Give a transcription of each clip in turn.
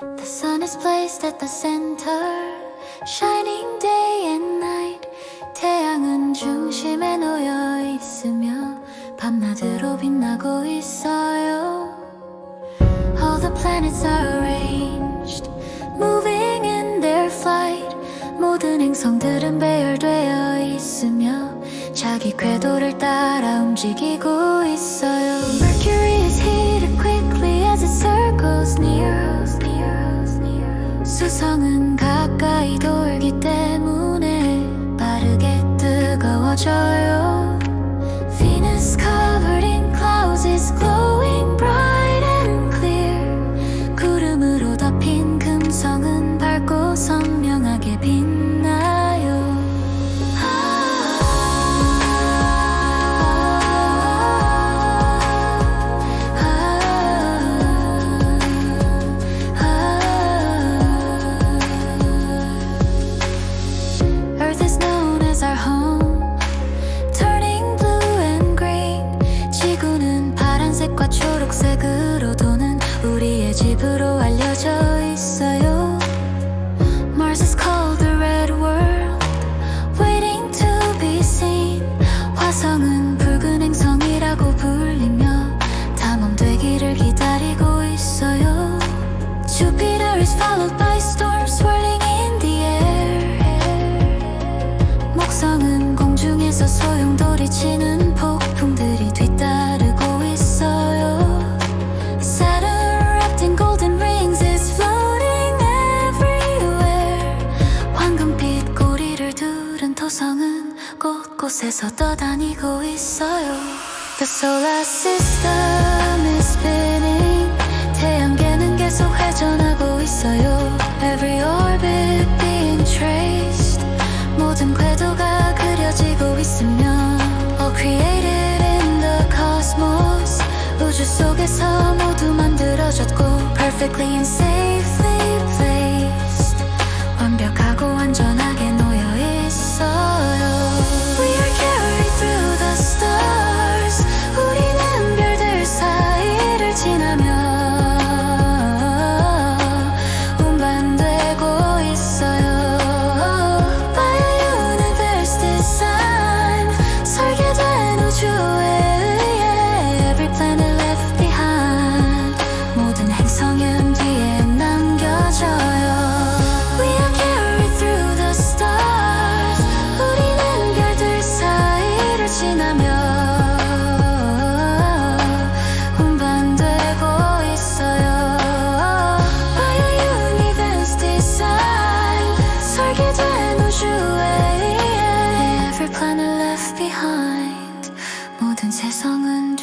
The sun is placed at the center, shining day and night. 태양은 중심에 놓여 있으며 밤낮으로 빛나고 있어요. All the planets are arranged, moving in their flight. 모든 행성들은 배열되어 있으며 자기 궤도를 따라 움직이고 있어요. 수성은 가까이 돌기 때문에 빠르게 뜨거워져요. 치는 폭풍들이 뒤따르고 있어요. Saturn wrapped in golden rings is floating everywhere. 황금빛 꼬리를 두른 토성은 곳곳에서 떠다니고 있어요. The solar system is spinning. Perfectly and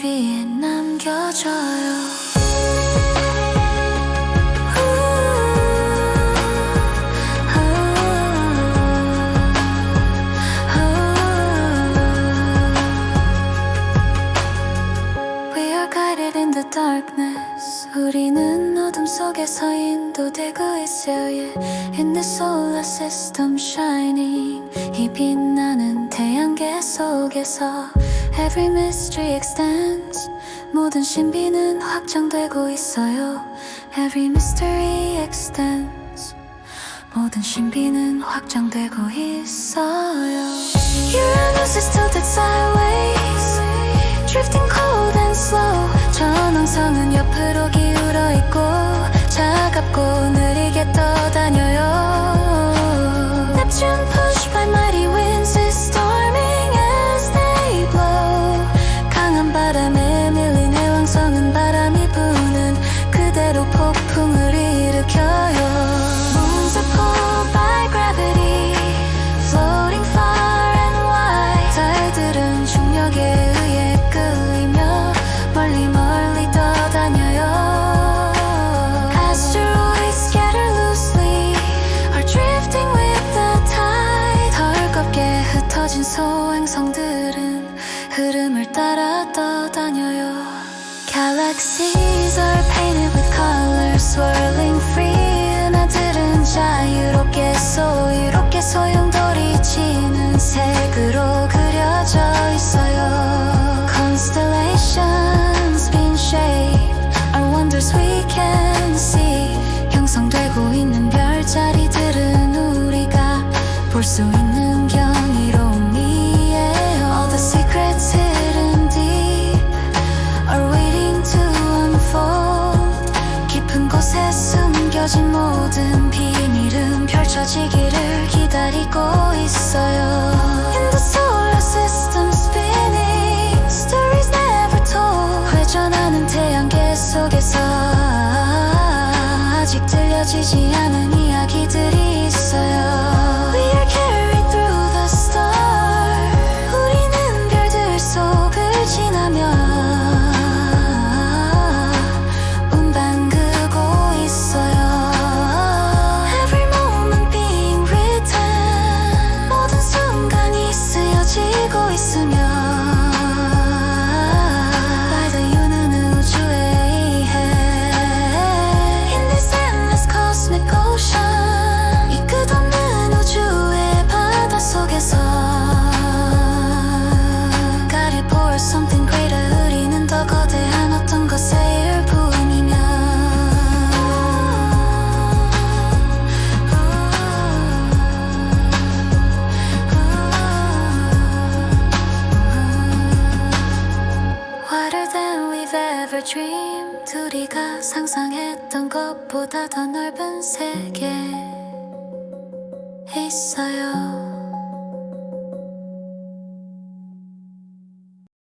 뒤에 남겨져요 darkness. 우리는 어둠 속에서 인도되고 있어요. In the solar system shining. 이 빛나는 태양계 속에서 Every mystery extends. 모든 신비는 확장되고 있어요. Every mystery extends. 모든 신비는 확장되고 있어요. Uranus is tilted sideways, drifting cold and slow. 전왕성은 옆으로 기울어 있고 차갑고 느리게 떠다녀요. Pushed 치는 아직 들려지지 ever dream 둘이가 상상했던 것보다 더 넓은 세계 있어요.